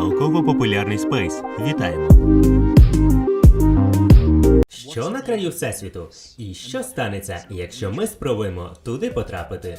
Науково-популярний спейс. Вітаємо. Що на краю Всесвіту? І що станеться, якщо ми спробуємо туди потрапити?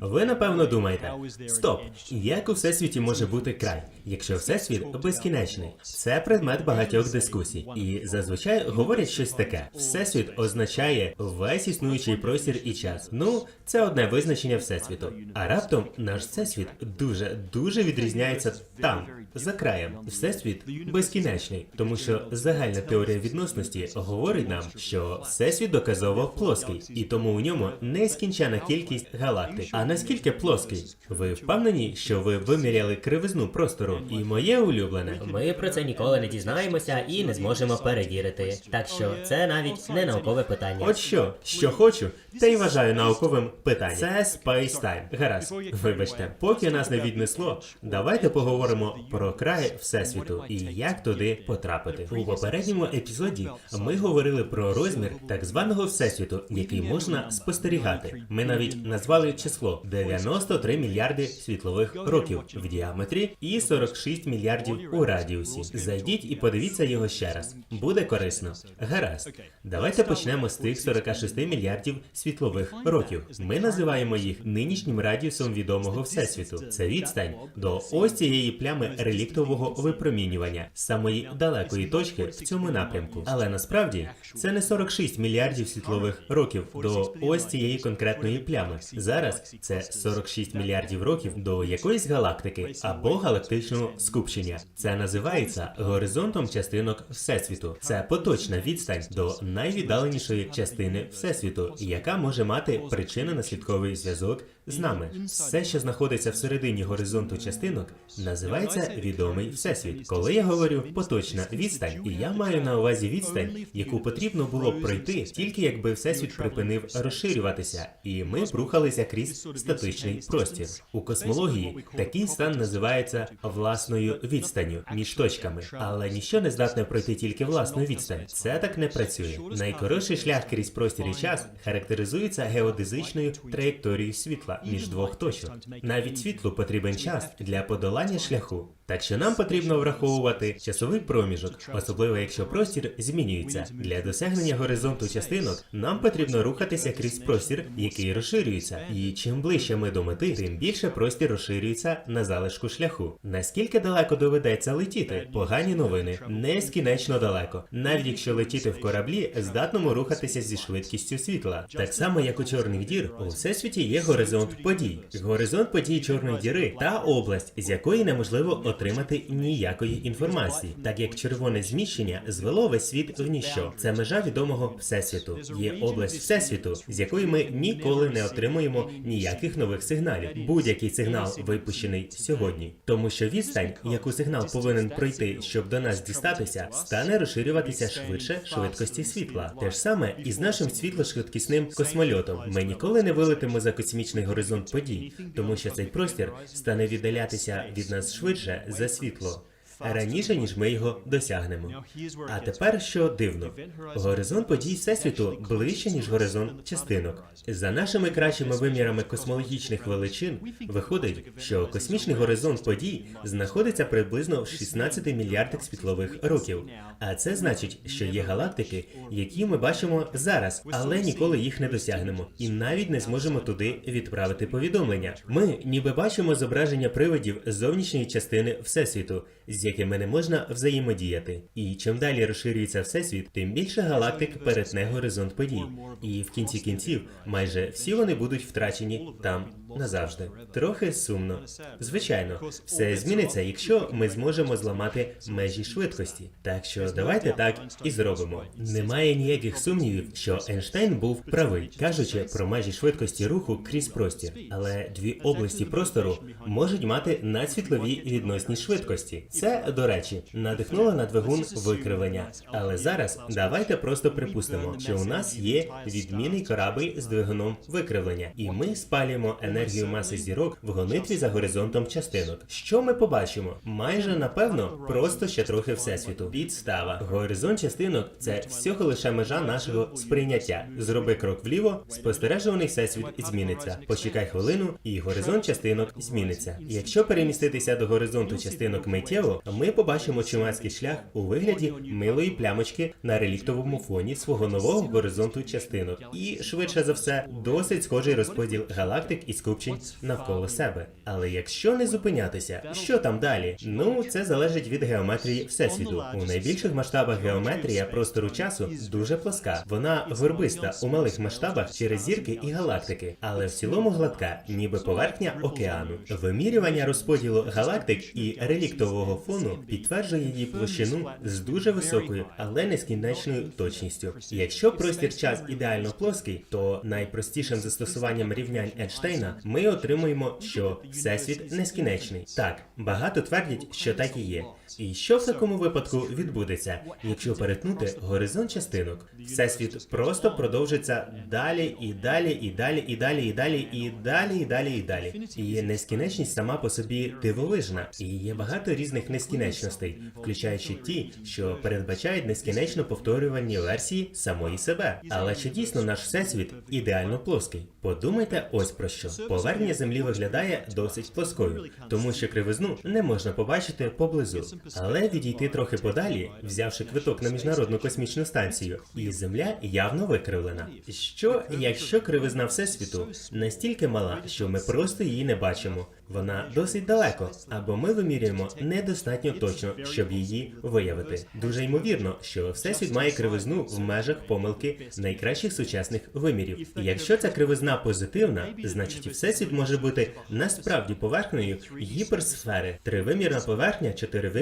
Ви напевно думаєте, стоп, як у всесвіті може бути край, якщо всесвіт безкінечний? Це предмет багатьох дискусій, і зазвичай говорять щось таке: всесвіт означає весь існуючий простір і час. Ну, це одне визначення всесвіту. А раптом наш всесвіт дуже дуже відрізняється там, за краєм. Всесвіт безкінечний, тому що загальна теорія відносності говорить нам, що всесвіт доказово плоский, і тому у ньому нескінчена кількість галактик. А наскільки плоский? Ви впевнені, що ви виміряли кривизну простору? І моє улюблене. Ми про це ніколи не дізнаємося і не зможемо перевірити. Так що це навіть не наукове питання. От що, що хочу, те й вважаю науковим питанням. Це Space Time. Гаразд, вибачте, поки нас не віднесло, давайте поговоримо про край всесвіту і як туди потрапити. У попередньому епізоді ми говорили про розмір так званого всесвіту, який можна спостерігати. Ми навіть назвали число 93 мільярди світлових років в діаметрі і 46 мільярдів у радіусі. Зайдіть і подивіться його ще раз. Буде корисно. Гаразд. Давайте почнемо з тих 46 мільярдів світлових років. Ми називаємо їх нинішнім радіусом відомого всесвіту. Це відстань до ось цієї плями реліктового випромінювання, самої далекої точки в цьому напрямку. Але насправді це не 46 мільярдів світлових років до ось цієї конкретної плями. Зараз це 46 мільярдів років до якоїсь галактики або галактичного скупчення. Це називається горизонтом частинок всесвіту. Це поточна відстань до найвіддаленішої частини всесвіту, яка може мати причинно-наслідковий зв'язок з нами. Все, що знаходиться всередині горизонту частинок, називається відомий всесвіт. Коли я говорю поточна відстань, і я маю на увазі відстань, яку потрібно було б пройти, тільки якби всесвіт припинив розширюватися, і ми б рухалися крізь статичний простір. У космології такий стан називається власною відстанню між точками, але ніщо не здатне пройти тільки власну відстань. Це так не працює. Найкоротший шлях крізь простір і час характеризується геодезичною траєкторією світла між двох точок. Навіть світлу потрібен час для подолання шляху. Так що нам потрібно враховувати часовий проміжок, особливо якщо простір змінюється. Для досягнення горизонту частинок нам потрібно рухатися крізь простір, який розширюється. І чим ближче ми до мети, тим більше простір розширюється на залишку шляху. Наскільки далеко доведеться летіти? Погані новини нескінечно далеко. Навіть якщо летіти в кораблі, здатному рухатися зі швидкістю світла. Так само, як у чорних дір, у всесвіті є горизонт подій. Горизонт подій чорної діри та область, з якої неможливо отримати ніякої інформації, так як червоне зміщення звело весь світ в ніщо. Це межа відомого всесвіту. Є область всесвіту, з якої ми ніколи не отримуємо ніяких нових сигналів. Будь-який сигнал випущений сьогодні, тому що відстань, яку сигнал повинен пройти, щоб до нас дістатися, стане розширюватися швидше швидкості світла. Те ж саме і з нашим світлошвидкісним космольотом. Ми ніколи не вилетимо за космічний горизонт подій, тому що цей простір стане віддалятися від нас швидше за світло. Раніше ніж ми його досягнемо. А тепер що дивно, горизонт подій всесвіту ближче ніж горизонт частинок. За нашими кращими вимірами космологічних величин виходить, що космічний горизонт подій знаходиться приблизно в 16 мільярдах світлових років. А це значить, що є галактики, які ми бачимо зараз, але ніколи їх не досягнемо, і навіть не зможемо туди відправити повідомлення. Ми ніби бачимо зображення привидів зовнішньої частини всесвіту, з якими не можна взаємодіяти. І чим далі розширюється всесвіт, тим більше галактик перетне горизонт подій. І в кінці кінців майже всі вони будуть втрачені там назавжди. Трохи сумно. Звичайно, все зміниться, якщо ми зможемо зламати межі швидкості. Так що давайте так і зробимо. Немає ніяких сумнівів, що Ейнштейн був правий, кажучи про межі швидкості руху крізь простір. Але дві області простору можуть мати надсвітлові відносні швидкості. Це до речі, надихнуло на двигун викривлення. Але зараз давайте просто припустимо, що у нас є відмінний корабль з двигуном викривлення, і ми спалюємо енергію маси зірок в гонитві за горизонтом частинок. Що ми побачимо? Майже напевно, просто ще трохи всесвіту. Підстава. Горизонт частинок це всього лише межа нашого сприйняття. Зроби крок вліво, спостережуваний всесвіт зміниться. Почекай хвилину, і горизонт частинок зміниться. Якщо переміститися до горизонту частинок миттєво, ми побачимо чумацький шлях у вигляді милої плямочки на реліктовому фоні свого нового горизонту частинок. І швидше за все, досить схожий розподіл галактик і скупчень навколо себе. Але якщо не зупинятися, що там далі? Ну, це залежить від геометрії всесвіту. У найбільших масштабах геометрія простору часу дуже плоска. Вона горбиста у малих масштабах через зірки і галактики, але в цілому гладка, ніби поверхня океану. Вимірювання розподілу галактик і реліктового фону підтверджує її площину з дуже високою, але нескінченною точністю. Якщо простір час ідеально плоский, то найпростішим застосуванням рівнянь Ейнштейна ми отримуємо, що всесвіт нескінчений. Так, багато твердять, що так і є. І що в такому випадку відбудеться, якщо перетнути горизонт частинок? Всесвіт просто продовжиться далі і далі, і далі, і далі, і далі, і далі, і далі, і далі. І нескінченність сама по собі дивовижна. І є багато різних нескінченностей, включаючи ті, що передбачають нескінченно повторювальні версії самої себе. Але чи дійсно наш всесвіт ідеально плоский? Подумайте ось про що. Поверхня землі виглядає досить плоскою, тому що кривизну не можна побачити поблизу. Але відійти трохи подалі, взявши квиток на міжнародну космічну станцію, і земля явно викривлена. Що якщо кривизна всесвіту настільки мала, що ми просто її не бачимо? Вона досить далеко, або ми вимірюємо недостатньо точно, щоб її виявити. Дуже ймовірно, що всесвіт має кривизну в межах помилки найкращих сучасних вимірів. І якщо ця кривизна позитивна, значить всесвіт може бути насправді поверхнею гіперсфери, тривимірна поверхня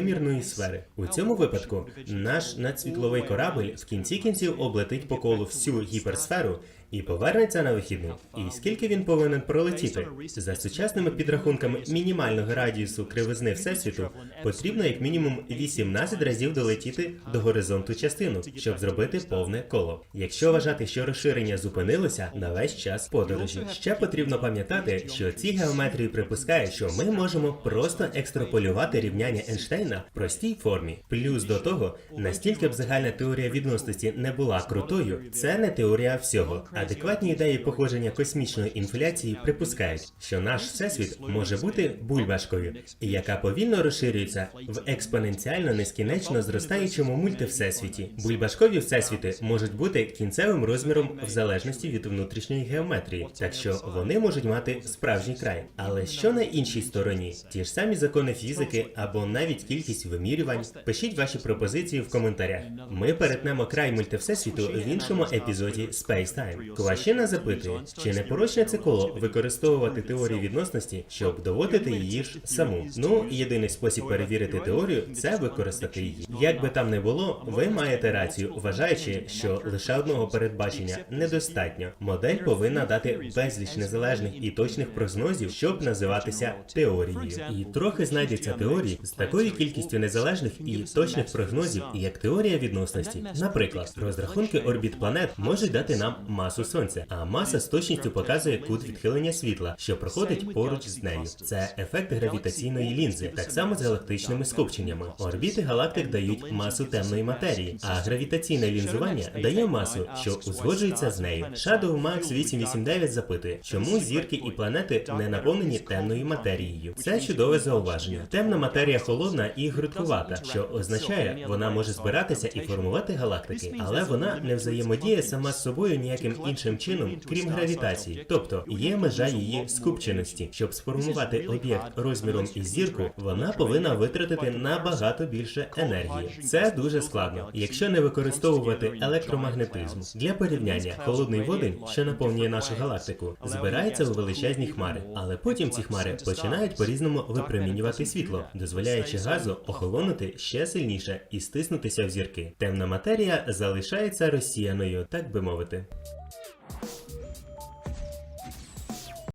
чотиривимірної сфери. У цьому випадку наш надсвітловий корабль в кінці кінців облетить по колу всю гіперсферу і повернеться на вихідну. І скільки він повинен пролетіти? За сучасними підрахунками мінімального радіусу кривизни всесвіту потрібно як мінімум 18 разів долетіти до горизонту частинок, щоб зробити повне коло. Якщо вважати, що розширення зупинилося на весь час подорожі, ще потрібно пам'ятати, що ці геометрії припускають, що ми можемо просто екстраполювати рівняння Ейнштейна в простій формі. Плюс до того, настільки б загальна теорія відносності не була крутою, це не теорія всього. Адекватні ідеї походження космічної інфляції припускають, що наш всесвіт може бути бульбашкою, яка повільно розширюється в експоненціально нескінечно зростаючому мультивсесвіті. Бульбашкові всесвіти можуть бути кінцевим розміром в залежності від внутрішньої геометрії, так що вони можуть мати справжній край. Але що на іншій стороні? Ті ж самі закони фізики або навіть кількість вимірювань. Пишіть ваші пропозиції в коментарях. Ми перетнемо край мультивсесвіту в іншому епізоді Space Time. Кващина запитує, чи не порочне це коло використовувати теорію відносності, щоб доводити її ж саму. Ну, єдиний спосіб перевірити теорію це використати її. Як би там не було, ви маєте рацію, вважаючи, що лише одного передбачення недостатньо. Модель повинна дати безліч незалежних і точних прогнозів, щоб називатися теорією. І трохи знайдеться теорій з такою кількістю незалежних і точних прогнозів, як теорія відносності. Наприклад, розрахунки орбіт планет можуть дати нам масу сонця, а маса з точністю показує кут відхилення світла, що проходить поруч з нею. Це ефект гравітаційної лінзи, так само з галактичними скупченнями. Орбіти галактик дають масу темної матерії, а гравітаційне лінзування дає масу, що узгоджується з нею. Shadow Max 889 запитує, чому зірки і планети не наповнені темною матерією. Це чудове зауваження. Темна матерія холодна і грудкувата, що означає, вона може збиратися і формувати галактики, але вона не взаємодіє сама з собою ніяким іншим чином, крім гравітації. Тобто є межа її скупченості. Щоб сформувати об'єкт розміром із зірку, вона повинна витратити набагато більше енергії. Це дуже складно, якщо не використовувати електромагнетизм. Для порівняння, холодний водень, що наповнює нашу галактику, збирається у величезні хмари, але потім ці хмари починають по-різному випромінювати світло, дозволяючи газу охолонути ще сильніше і стиснутися в зірки. Темна матерія залишається розсіяною, так би мовити.